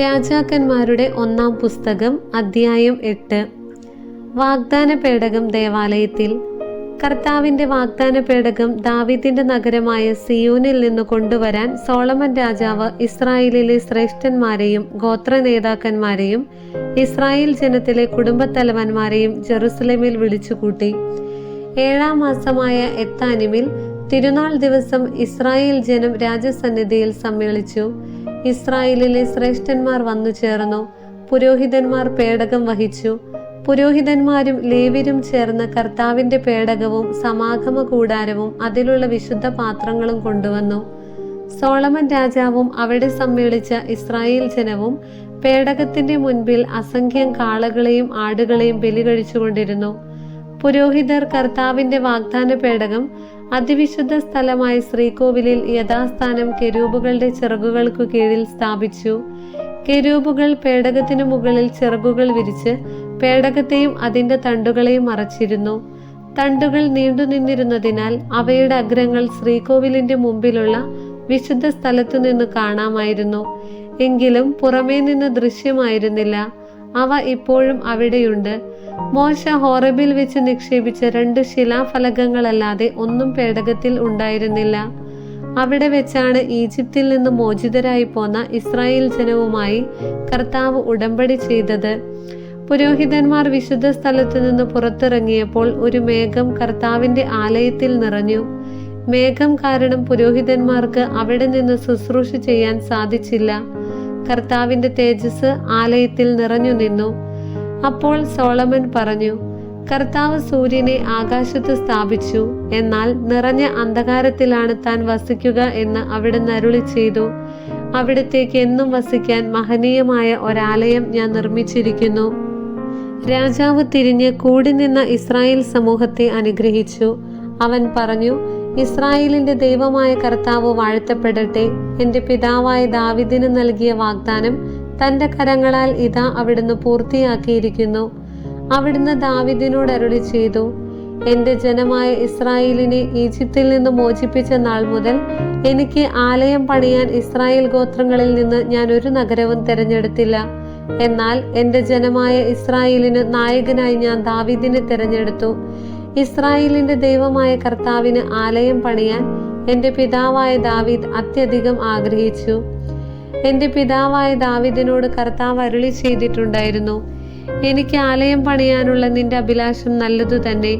രാജാക്കന്മാരുടെ ഒന്നാം പുസ്തകം അധ്യായം എട്ട്. വാഗ്ദാന പേടകം ദേവാലയത്തിൽ. കർത്താവിന്റെ വാഗ്ദാന പേടകം ദാവീദിന്റെ നഗരമായ സിയൂനിൽ നിന്ന് കൊണ്ടുവരാൻ സോളമൻ രാജാവ് ഇസ്രായേലിലെ ശ്രേഷ്ഠന്മാരെയും ഗോത്ര നേതാക്കന്മാരെയും ഇസ്രായേൽ ജനത്തിലെ കുടുംബത്തലവന്മാരെയും ജെറുസലേമിൽ വിളിച്ചുകൂട്ടി. ഏഴാം മാസമായ എത്താനിമിൽ തിരുനാൾ ദിവസം ഇസ്രായേൽ ജനം രാജസന്നിധിയിൽ സമ്മേളിച്ചു. ഇസ്രായേലിലെ ശ്രേഷ്ഠന്മാർ വന്നു ചേർന്നു. പുരോഹിതന്മാർ പേടകം വഹിച്ചു. പുരോഹിതന്മാരും ലേവ്യരും ചേർന്ന് കർത്താവിന്റെ പേടകവും സമാഗമ കൂടാരവും അതിലുള്ള വിശുദ്ധ പാത്രങ്ങളും കൊണ്ടുവന്നു. സോളമൻ രാജാവും അവിടെ സമ്മേളിച്ച ഇസ്രായേൽ ജനവും പേടകത്തിന്റെ മുൻപിൽ അസംഖ്യം കാളകളെയും ആടുകളെയും ബലി കഴിച്ചുകൊണ്ടിരുന്നു പുരോഹിതർ കർത്താവിന്റെ വാഗ്ദാന പേടകം അതിവിശുദ്ധ സ്ഥലമായ ശ്രീകോവിലിൽ യഥാസ്ഥാനം കെരൂബുകളുടെ ചിറകുകൾക്കു കീഴിൽ സ്ഥാപിച്ചു. കെരൂബുകൾ പേടകത്തിനു മുകളിൽ ചിറകുകൾ വിരിച്ച് പേടകത്തെയും അതിന്റെ തണ്ടുകളെയും മറച്ചിരുന്നു. തണ്ടുകൾ നീണ്ടു നിന്നിരുന്നതിനാൽ അവയുടെ അഗ്രങ്ങൾ ശ്രീകോവിലിന്റെ മുമ്പിലുള്ള വിശുദ്ധ സ്ഥലത്തു നിന്ന് കാണാമായിരുന്നു. എങ്കിലും പുറമേ നിന്ന് ദൃശ്യമായിരുന്നില്ല. അവ ഇപ്പോഴും അവിടെയുണ്ട്. മോശ ഹോറബിൽ വെച്ച് നിക്ഷേപിച്ച രണ്ട് ശിലാഫലകങ്ങളല്ലാതെ ഒന്നും പേടകത്തിൽ ഉണ്ടായിരുന്നില്ല. അവിടെ വെച്ചാണ് ഈജിപ്തിൽ നിന്ന് മോചിതരായി പോന്ന ഇസ്രായേൽ ജനവുമായി കർത്താവ് ഉടമ്പടി ചെയ്തത്. പുരോഹിതന്മാർ വിശുദ്ധ സ്ഥലത്തു നിന്ന് പുറത്തിറങ്ങിയപ്പോൾ ഒരു മേഘം കർത്താവിന്റെ ആലയത്തിൽ നിറഞ്ഞു. മേഘം കാരണം പുരോഹിതന്മാർക്ക് അവിടെ നിന്ന് ശുശ്രൂഷ ചെയ്യാൻ സാധിച്ചില്ല. കർത്താവിന്റെ തേജസ് ആലയത്തിൽ നിറഞ്ഞു നിന്നു. അപ്പോൾ സോളമൻ പറഞ്ഞു കർത്താവ് സൂര്യനെ ആകാശത്ത് സ്ഥാപിച്ചു. എന്നാൽ നിറഞ്ഞ അന്ധകാരത്തിലാണ് താൻ വസിക്കുക എന്ന് അവിടുന്ന് അരുളി ചെയ്തു. അവിടത്തേക്ക് എന്നും വസിക്കാൻ മഹനീയമായ ഒരാലയം ഞാൻ നിർമ്മിച്ചിരിക്കുന്നു. രാജാവ് തിരിഞ്ഞ് കൂടി നിന്ന ഇസ്രായേൽ സമൂഹത്തെ അനുഗ്രഹിച്ചു. അവൻ പറഞ്ഞു ഇസ്രായേലിന്റെ ദൈവമായ കർത്താവ് വാഴ്ത്തപ്പെടട്ടെ. എന്റെ പിതാവായ ദാവിദിന് നൽകിയ വാഗ്ദാനം തന്റെ കരങ്ങളാൽ ഇതാ അവിടുന്ന് പൂർത്തിയാക്കിയിരിക്കുന്നു. അവിടുന്ന് ദാവിദിനോട് അരുളി ചെയ്തു എന്റെ ജനമായ ഇസ്രായേലിനെ ഈജിപ്തിൽ നിന്ന് മോചിപ്പിച്ച നാൾ മുതൽ എനിക്ക് ആലയം പണിയാൻ ഇസ്രായേൽ ഗോത്രങ്ങളിൽ നിന്ന് ഞാൻ ഒരു നഗരവും തിരഞ്ഞെടുത്തില്ല. എന്നാൽ എന്റെ ജനമായ ഇസ്രായേലിന് നായകനായി ഞാൻ ദാവിദിനെ തിരഞ്ഞെടുത്തു. ഇസ്രായേലിന്റെ ദൈവമായ കർത്താവിന് ആലയം പണിയാൻ എന്റെ പിതാവായ ദാവീദ് അത്യധികം ആഗ്രഹിച്ചു. എന്റെ പിതാവായ ദാവിദിനോട് കർത്താവ് അരുളി ചെയ്തിട്ടുണ്ടായിരുന്നു. എനിക്ക് ആലയം പണിയാനുള്ള നിന്റെ അഭിലാഷം നല്ലതു തന്നെ.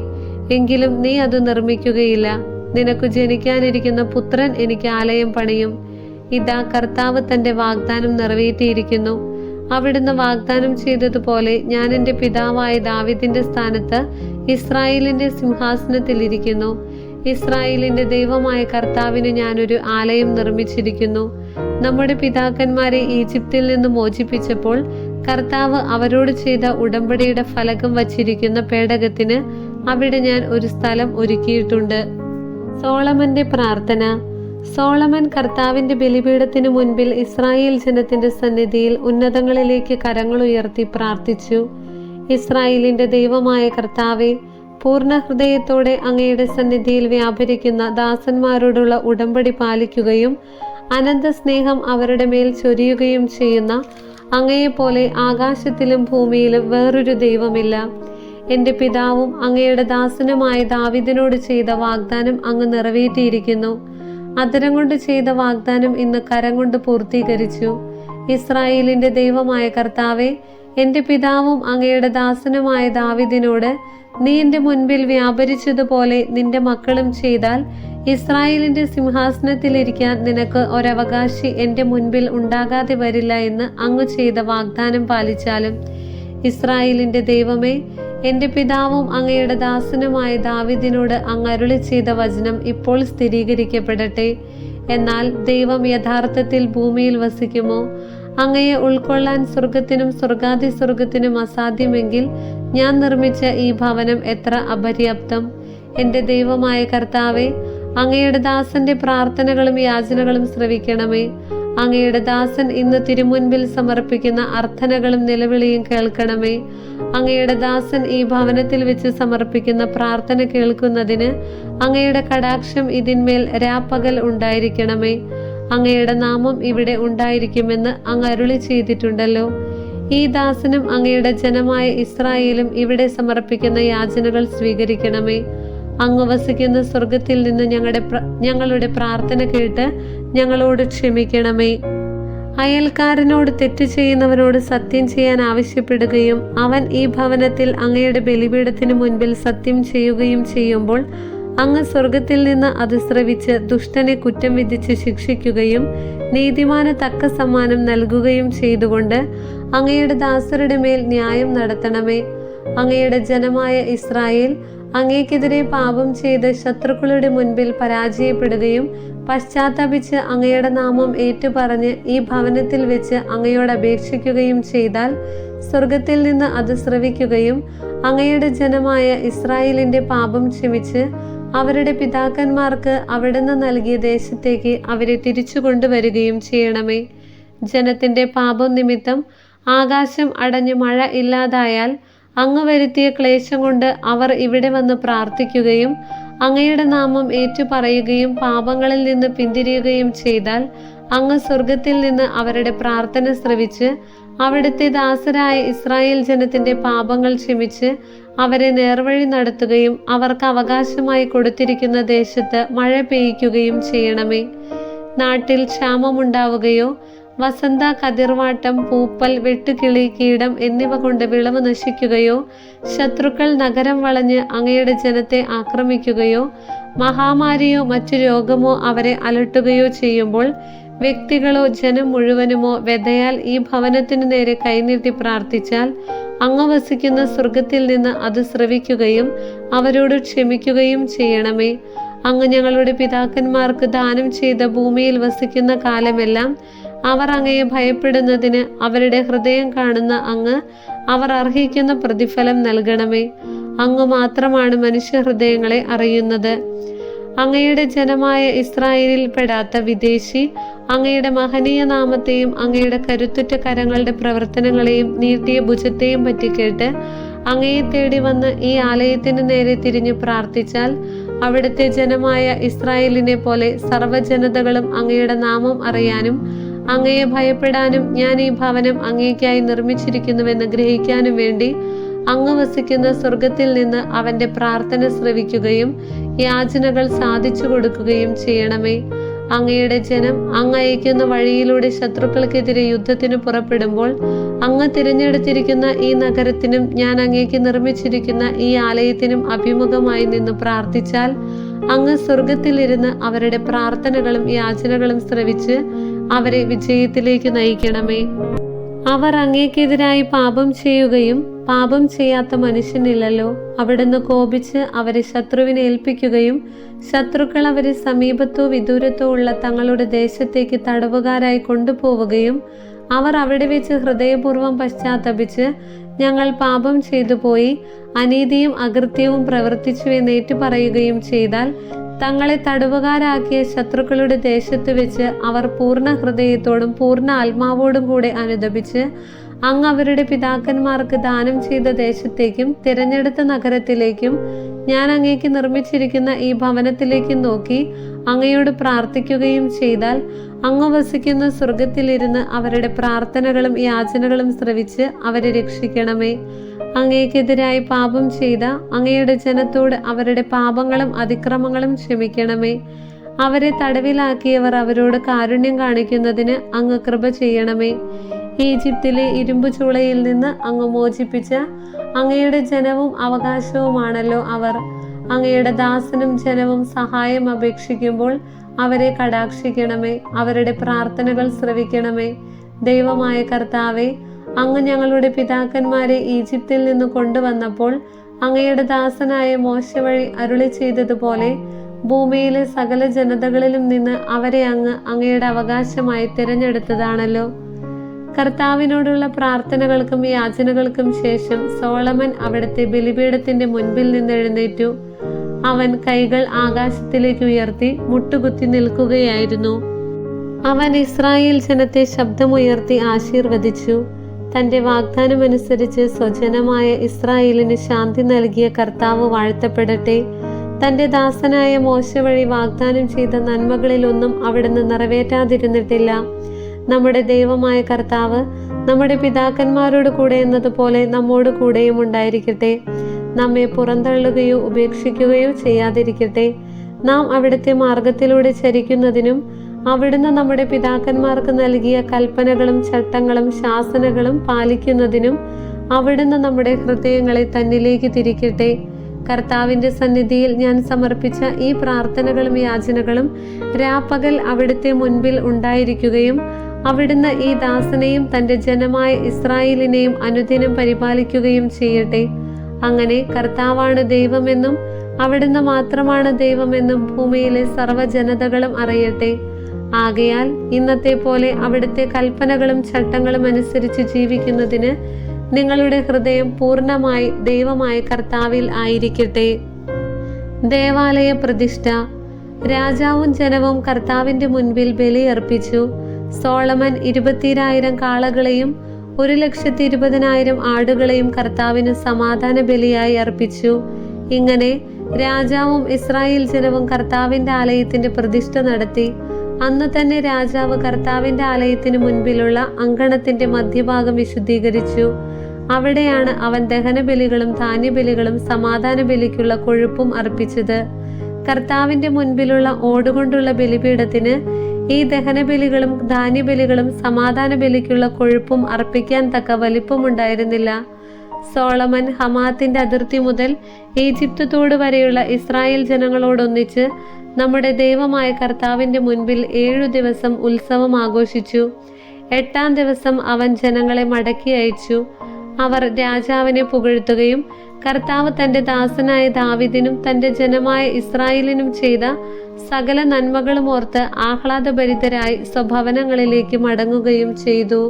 എങ്കിലും നീ അത് നിർമ്മിക്കുകയില്ല. നിനക്ക് ജനിക്കാനിരിക്കുന്ന പുത്രൻ എനിക്ക് ആലയം പണിയും. ഇതാ കർത്താവ് തന്റെ വാഗ്ദാനം നിറവേറ്റിയിരിക്കുന്നു. അവിടുന്ന് വാഗ്ദാനം ചെയ്തതുപോലെ ഞാൻ എന്റെ പിതാവായ ദാവിദിന്റെ സ്ഥാനത്ത് ഇസ്രായേലിന്റെ സിംഹാസനത്തിൽ ഇരിക്കുന്നു. ഇസ്രായേലിന്റെ ദൈവമായ കർത്താവിന് ഞാനൊരു ആലയം നിർമ്മിച്ചിരിക്കുന്നു. നമ്മുടെ പിതാക്കന്മാരെ ഈജിപ്തിൽ നിന്ന് മോചിപ്പിച്ചപ്പോൾ കർത്താവ് അവരോട് ചെയ്ത ഉടമ്പടിയുടെ ഫലകം വച്ചിരിക്കുന്ന പേടകത്തിന് അവിടെ ഞാൻ ഒരു സ്ഥലം ഒരുക്കിയിട്ടുണ്ട്. സോളമന്റെ പ്രാർത്ഥന. സോളമൻ കർത്താവിന്റെ ബലിപീഠത്തിനു മുൻപിൽ ഇസ്രായേൽ ജനത്തിന്റെ സന്നിധിയിൽ ഉന്നതങ്ങളിലേക്ക് കരങ്ങൾ ഉയർത്തി പ്രാർത്ഥിച്ചു. ഇസ്രായേലിന്റെ ദൈവമായ കർത്താവെ പൂർണ ഹൃദയത്തോടെ അങ്ങയുടെ സന്നിധിയിൽ വ്യാപരിക്കുന്ന ദാസന്മാരോടുള്ള ഉടമ്പടി പാലിക്കുകയും അനന്ത സ്നേഹം അവരുടെ മേൽ ചൊരിയുകയും ചെയ്യുന്ന അങ്ങയെപ്പോലെ ആകാശത്തിലും ഭൂമിയിലും വേറൊരു ദൈവമില്ല. എന്റെ പിതാവും അങ്ങയുടെ ദാസനുമായ ദാവിദിനോട് ചെയ്ത വാഗ്ദാനം അങ്ങ് നിറവേറ്റിയിരിക്കുന്നു. അതരം കൊണ്ട് ചെയ്ത വാഗ്ദാനം ഇന്ന് കരം കൊണ്ട് പൂർത്തീകരിച്ചു. ഇസ്രായേലിന്റെ ദൈവമായ കർത്താവെ എന്റെ പിതാവും അങ്ങയുടെ ദാസനുമായ ദാവിദിനോട് നീ എന്റെ മുൻപിൽ വ്യാപരിച്ചതുപോലെ നിന്റെ മക്കളും ചെയ്താൽ ഇസ്രായേലിന്റെ സിംഹാസനത്തിലിരിക്കാൻ നിനക്ക് ഒരവകാശി എന്റെ മുൻപിൽ ഉണ്ടാകാതെ വരില്ല എന്ന് അങ്ങ് ചെയ്ത വാഗ്ദാനം പാലിച്ചാലും ഇസ്രായേലിന്റെ ദൈവമേ എന്റെ പിതാവും അങ്ങയുടെ ദാസനുമായ ദാവിദിനോട് അങ്ങ് അരുളി ചെയ്ത വചനം ഇപ്പോൾ സ്ഥിരീകരിക്കപ്പെടട്ടെ. എന്നാൽ ദൈവം യഥാർത്ഥത്തിൽ ഭൂമിയിൽ വസിക്കുമോ? അങ്ങയെ ഉൾക്കൊള്ളാൻ സ്വർഗത്തിനും സ്വർഗാതി സ്വർഗത്തിനും അസാധ്യമെങ്കിൽ ഞാൻ നിർമ്മിച്ച ഈ ഭവനം എത്ര അപര്യാപ്തം. എന്റെ ദൈവമായ കർത്താവെ അങ്ങയുടെ ദാസന്റെ പ്രാർത്ഥനകളും യാചനകളും ശ്രവിക്കണമേ. അങ്ങയുടെ ദാസൻ ഇന്ന് തിരുമുൻപിൽ സമർപ്പിക്കുന്ന അർത്ഥനകളും നിലവിളിയും കേൾക്കണമേ. അങ്ങയുടെ ദാസൻ ഈ ഭവനത്തിൽ വെച്ച് സമർപ്പിക്കുന്ന പ്രാർത്ഥന കേൾക്കുന്നതിന് അങ്ങയുടെ കടാക്ഷം ഇതിന്മേൽ രാപ്പകൽ ഉണ്ടായിരിക്കണമേ. അങ്ങയുടെ നാമം ഇവിടെ ഉണ്ടായിരിക്കുമെന്ന് അങ്ങ് അരുളി ചെയ്തിട്ടുണ്ടല്ലോ. ഈ ദാസനും അങ്ങയുടെ ജനമായ ഇസ്രായേലും ഇവിടെ സമർപ്പിക്കുന്ന യാചനകൾ സ്വീകരിക്കണമേ. അങ്ങ് വസിക്കുന്ന സ്വർഗത്തിൽ നിന്ന് ഞങ്ങളുടെ ഞങ്ങളുടെ പ്രാർത്ഥന കേട്ട് ഞങ്ങളോട് ക്ഷമിക്കണമേ. അയൽക്കാരനോട് തെറ്റ് ചെയ്യുന്നവനോട് സത്യം ചെയ്യാൻ ആവശ്യപ്പെടുകയും അവൻ ഈ ഭവനത്തിൽ അങ്ങയുടെ ബലിപീഠത്തിന് മുൻപിൽ സത്യം ചെയ്യുകയും ചെയ്യുമ്പോൾ അങ്ങ് സ്വർഗത്തിൽ നിന്ന് അത് ശ്രവിച്ച് ദുഷ്ടനെ കുറ്റം വിധിച്ച് ശിക്ഷിക്കുകയും നീതിമാന് തക്ക സമ്മാനം നൽകുകയും ചെയ്തുകൊണ്ട് അങ്ങയുടെ ദാസരുടെ മേൽ ന്യായം നടത്തണമേ. അങ്ങയുടെ ജനമായ ഇസ്രായേൽ അങ്ങേക്കെതിരെ പാപം ചെയ്ത് ശത്രുക്കളുടെ മുൻപിൽ പരാജയപ്പെടുകയും പശ്ചാത്തപിച്ച് അങ്ങയുടെ നാമം ഏറ്റുപറഞ്ഞ് ഈ ഭവനത്തിൽ വെച്ച് അങ്ങയോട് അപേക്ഷിക്കുകയും ചെയ്താൽ സ്വർഗത്തിൽ നിന്ന് അത് ശ്രവിക്കുകയും അങ്ങയുടെ ജനമായ ഇസ്രായേലിന്റെ പാപം ക്ഷമിച്ച് അവരുടെ പിതാക്കന്മാർക്ക് അവിടുന്ന് നൽകിയ ദേശത്തേക്ക് അവരെ തിരിച്ചു കൊണ്ടുവരികയും ചെയ്യണമേ. ജനത്തിന്റെ പാപം നിമിത്തം ആകാശം അടഞ്ഞു മഴ ഇല്ലാതായാൽ അങ്ങ് വരുത്തിയ ക്ലേശം കൊണ്ട് അവർ ഇവിടെ വന്ന് പ്രാർത്ഥിക്കുകയും അങ്ങയുടെ നാമം ഏറ്റുപറയുകയും പാപങ്ങളിൽ നിന്ന് പിന്തിരിയുകയും ചെയ്താൽ അങ്ങ് സ്വർഗത്തിൽ നിന്ന് അവരുടെ പ്രാർത്ഥന ശ്രവിച്ച് അവിടുത്തെ ദാസരായ ഇസ്രായേൽ ജനത്തിന്റെ പാപങ്ങൾ ക്ഷമിച്ച് അവരെ നേർവഴി നടത്തുകയും അവർക്ക് അവകാശമായി കൊടുത്തിരിക്കുന്ന ദേശത്ത് മഴ പെയ്യ്ക്കുകയും ചെയ്യണമേ. നാട്ടിൽ ക്ഷാമമുണ്ടാവുകയോ വസന്ത കതിർവാട്ടം പൂപ്പൽ വെട്ടുകിളി കീടം എന്നിവ കൊണ്ട് വിളവ് നശിക്കുകയോ ശത്രുക്കൾ നഗരം വളഞ്ഞ് അങ്ങയുടെ ജനത്തെ ആക്രമിക്കുകയോ മഹാമാരിയോ മറ്റു രോഗമോ അവരെ അലട്ടുകയോ ചെയ്യുമ്പോൾ വ്യക്തികളോ ജനം മുഴുവനുമോ വെതയാൽ ഈ ഭവനത്തിനു നേരെ കൈനീട്ടി പ്രാർത്ഥിച്ചാൽ അങ്ങ് വസിക്കുന്ന സ്വർഗത്തിൽ നിന്ന് അത് ശ്രവിക്കുകയും അവരോട് ക്ഷമിക്കുകയും ചെയ്യണമേ. അങ്ങ് ഞങ്ങളുടെ പിതാക്കന്മാർക്ക് ദാനം ചെയ്ത ഭൂമിയിൽ വസിക്കുന്ന കാലമെല്ലാം അവർ അങ്ങയെ ഭയപ്പെടുന്നതിന് അവരുടെ ഹൃദയം കാണുന്ന അങ്ങ് അവർ അർഹിക്കുന്ന പ്രതിഫലം നൽകണമേ. അങ്ങ് മാത്രമാണ് മനുഷ്യ ഹൃദയങ്ങളെ അറിയുന്നത്. അങ്ങയുടെ ജനമായ ഇസ്രായേലിൽ പെടാത്ത വിദേശി അങ്ങയുടെ മഹനീയ നാമത്തെയും അങ്ങയുടെ കരുത്തുറ്റ കരങ്ങളുടെ പ്രവർത്തനങ്ങളെയും നീട്ടിയ ഭുജത്തെയും പറ്റി കേട്ട് അങ്ങയെ തേടി വന്ന് ഈ ആലയത്തിന് നേരെ തിരിഞ്ഞു പ്രാർത്ഥിച്ചാൽ അവിടുത്തെ ജനമായ ഇസ്രായേലിനെ പോലെ സർവജനതകളും അങ്ങയുടെ നാമം അറിയാനും അങ്ങയെ ഭയപ്പെടാനും ഞാൻ ഈ ഭവനം അങ്ങേക്കായി നിർമ്മിച്ചിരിക്കുന്നുവെന്ന് ഗ്രഹിക്കാനും വേണ്ടി അങ്ങ് വസിക്കുന്ന സ്വർഗത്തിൽ നിന്ന് അവന്റെ പ്രാർത്ഥന ശ്രവിക്കുകയും യാചനകൾ സാധിച്ചു കൊടുക്കുകയും ചെയ്യണമേ. അങ്ങയുടെ ജനം അങ്ങ് അയക്കുന്ന വഴിയിലൂടെ ശത്രുക്കൾക്കെതിരെ യുദ്ധത്തിന് പുറപ്പെടുമ്പോൾ അങ്ങ് തിരഞ്ഞെടുത്തിരിക്കുന്ന ഈ നഗരത്തിനും ഞാൻ അങ്ങേക്ക് നിർമ്മിച്ചിരിക്കുന്ന ഈ ആലയത്തിനും അഭിമുഖമായി നിന്ന് പ്രാർത്ഥിച്ചാൽ അങ്ങ് സ്വർഗത്തിലിരുന്ന് അവരുടെ പ്രാർത്ഥനകളും യാചനകളും ശ്രവിച്ച് അവരെ വിജയത്തിലേക്ക് നയിക്കണമേ. അവർ അങ്ങേക്കെതിരായി പാപം ചെയ്യുകയും പാപം ചെയ്യാത്ത മനുഷ്യനില്ലല്ലോ. അവിടുന്ന് കോപിച്ച് അവരെ ശത്രുവിനെ ഏൽപ്പിക്കുകയും ശത്രുക്കൾ അവരെ സമീപത്തോ വിദൂരത്തോ ഉള്ള തങ്ങളുടെ ദേശത്തേക്ക് തടവുകാരായി കൊണ്ടുപോവുകയും അവർ അവിടെ വെച്ച് ഹൃദയപൂർവം പശ്ചാത്തപിച്ച് ഞങ്ങൾ പാപം ചെയ്തു പോയി അനീതിയും അകൃത്യവും പ്രവർത്തിച്ചു എന്ന് ഏറ്റുപറയുകയും ചെയ്താൽ തങ്ങളെ തടവുകാരാക്കിയ ശത്രുക്കളുടെ ദേശത്ത് വെച്ച് അവർ പൂർണ ഹൃദയത്തോടും പൂർണ ആത്മാവോടും കൂടെ അനുദപിച്ച് അങ്ങ് അവരുടെ പിതാക്കന്മാർക്ക് ദാനം ചെയ്ത ദേശത്തേക്കും തിരഞ്ഞെടുത്ത നഗരത്തിലേക്കും ഞാൻ അങ്ങേക്ക് നിർമ്മിച്ചിരിക്കുന്ന ഈ ഭവനത്തിലേക്കും നോക്കി അങ്ങയോട് പ്രാർത്ഥിക്കുകയും ചെയ്താൽ അങ്ങ് വസിക്കുന്ന സ്വർഗത്തിലിരുന്ന് അവരുടെ പ്രാർത്ഥനകളും യാചനകളും ശ്രവിച്ച് അവരെ രക്ഷിക്കണമേ. അങ്ങേക്കെതിരായി പാപം ചെയ്ത അങ്ങയുടെ ജനത്തോട് അവരുടെ പാപങ്ങളും അതിക്രമങ്ങളും ക്ഷമിക്കണമേ. അവരെ തടവിലാക്കിയവർ അവരോട് കാരുണ്യം കാണിക്കുന്നതിന് അങ്ങ് കൃപ ചെയ്യണമേ. ഈജിപ്തിലെ ഇരുമ്പു ചൂളയിൽ നിന്ന് അങ്ങ് മോചിപ്പിച്ച അങ്ങയുടെ ജനവും അവകാശവുമാണല്ലോ അവർ. അങ്ങയുടെ ദാസനും ജനവും സഹായം അപേക്ഷിക്കുമ്പോൾ അവരെ കടാക്ഷിക്കണമേ അവരുടെ പ്രാർത്ഥനകൾ ശ്രവിക്കണമേ. ദൈവമായ കർത്താവെ അങ്ങ് ഞങ്ങളുടെ പിതാക്കന്മാരെ ഈജിപ്തിൽ നിന്ന് കൊണ്ടുവന്നപ്പോൾ അങ്ങയുടെ ദാസനായ മോശ വഴി അരുളി ചെയ്തതുപോലെ ഭൂമിയിലെ സകല ജനതകളിലും നിന്ന് അവരെ അങ്ങ് അങ്ങയുടെ അവകാശമായി തിരഞ്ഞെടുത്തതാണല്ലോ. കർത്താവിനോടുള്ള പ്രാർത്ഥനകൾക്കും യാചനകൾക്കും ശേഷം സോളമൻ അവിടുത്തെ ബലിപീഠത്തിന്റെ മുൻപിൽ നിന്ന് എഴുന്നേറ്റു. അവൻ കൈകൾ ആകാശത്തിലേക്ക് ഉയർത്തി മുട്ടുകുത്തി നിൽക്കുകയായിരുന്നു. അവൻ ഇസ്രായേൽ ജനത്തെ ശബ്ദമുയർത്തി ആശീർവദിച്ചു. തന്റെ വാഗ്ദാനമനുസരിച്ച് സ്വജനമായ ഇസ്രായേലിന് ശാന്തി നൽകിയ കർത്താവ് വാഴ്ത്തപ്പെടട്ടെ. തന്റെ ദാസനായ മോശ വഴി വാഗ്ദാനം ചെയ്ത നന്മകളിലൊന്നും അവിടുന്ന് നിറവേറ്റാതിരുന്നിട്ടില്ല. നമ്മുടെ ദൈവമായ കർത്താവ് നമ്മുടെ പിതാക്കന്മാരോട് കൂടെ എന്നതുപോലെ നമ്മോട് കൂടെയും ഉണ്ടായിരിക്കട്ടെ. നമ്മെ പുറന്തള്ളുകയോ ഉപേക്ഷിക്കുകയോ ചെയ്യാതിരിക്കട്ടെ. നാം അവിടുത്തെ മാർഗത്തിലൂടെ ചരിക്കുന്നതിനും അവിടുന്ന് നമ്മുടെ പിതാക്കന്മാർക്ക് നൽകിയ കൽപ്പനകളും ചട്ടങ്ങളും ശാസനകളും പാലിക്കുന്നതിനും അവിടുന്ന് നമ്മുടെ ഹൃദയങ്ങളെ തന്നിലേക്ക് തിരിക്കട്ടെ. കർത്താവിന്റെ സന്നിധിയിൽ ഞാൻ സമർപ്പിച്ച ഈ പ്രാർത്ഥനകളും യാചനകളും രാപ്പകൽ അവിടുത്തെ മുൻപിൽ ഉണ്ടായിരിക്കുകയും അവിടുന്ന് ഈ ദാസനെയും തന്റെ ജനമായ ഇസ്രായേലിനെയും അനുദിനം പരിപാലിക്കുകയും ചെയ്യട്ടെ. അങ്ങനെ കർത്താവാണ് ദൈവമെന്നും അവിടുന്ന് മാത്രമാണ് ദൈവമെന്നും ഭൂമിയിലെ സർവജനതകളും അറിയട്ടെ. ആകയാൽ ഇന്നത്തെ പോലെ അവിടുത്തെ കൽപ്പനകളും ചട്ടങ്ങളും അനുസരിച്ച് ജീവിക്കുന്നതിന് നിങ്ങളുടെ ഹൃദയം പൂർണമായി ദൈവമായ കർത്താവിൽ ആയിരിക്കട്ടെ. ദേവാലയ പ്രതിഷ്ഠ. രാജാവും ജനവും കർത്താവിന്റെ മുൻപിൽ ബലിയർപ്പിച്ചു. സോളമൻ ഇരുപത്തിരായിരം കാളകളെയും ഒരു ലക്ഷത്തി ഇരുപതിനായിരം ആടുകളെയും കർത്താവിന് സമാധാന ബലിയായി അർപ്പിച്ചു. ഇങ്ങനെ രാജാവും ഇസ്രായേൽ ജനവും കർത്താവിന്റെ ആലയത്തിന്റെ പ്രതിഷ്ഠ നടത്തി. അന്ന് തന്നെ രാജാവ് കർത്താവിന്റെ ആലയത്തിന് മുൻപിലുള്ള അങ്കണത്തിന്റെ മധ്യഭാഗം വിശുദ്ധീകരിച്ചു. അവിടെയാണ് അവൻ ദഹനബലികളും ധാന്യബലികളും സമാധാന ബലിക്കുള്ള കൊഴുപ്പും അർപ്പിച്ചത്. കർത്താവിന്റെ മുൻപിലുള്ള ഓടുകൊണ്ടുള്ള ബലിപീഠത്തിന് ഈ ദഹനബലികളും ധാന്യബലികളും സമാധാന ബലിക്കുള്ള കൊഴുപ്പും അർപ്പിക്കാൻ തക്ക വലിപ്പമുണ്ടായിരുന്നില്ല. സോളമൻ ഹമാത്തിന്റെ അതിർത്തി മുതൽ ഈജിപ്ത് തോട് വരെയുള്ള ഇസ്രായേൽ ജനങ്ങളോടൊന്നിച്ച് നമ്മുടെ ദൈവമായ കർത്താവിന്റെ മുൻപിൽ ഏഴു ദിവസം ഉത്സവം ആഘോഷിച്ചു. എട്ടാം ദിവസം അവൻ ജനങ്ങളെ മടക്കി അയച്ചു. അവർ രാജാവിനെ പുകഴ്ത്തുകയും കർത്താവ് തന്റെ ദാസനായ ദാവിദിനും തന്റെ ജനമായ ഇസ്രായേലിനും ചെയ്ത സകല നന്മകളും ഓർത്ത് ആഹ്ലാദഭരിതരായി സ്വഭവനങ്ങളിലേക്ക് മടങ്ങുകയും ചെയ്തു.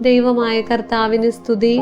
ദൈവമായ കർത്താവിന് സ്തുതി.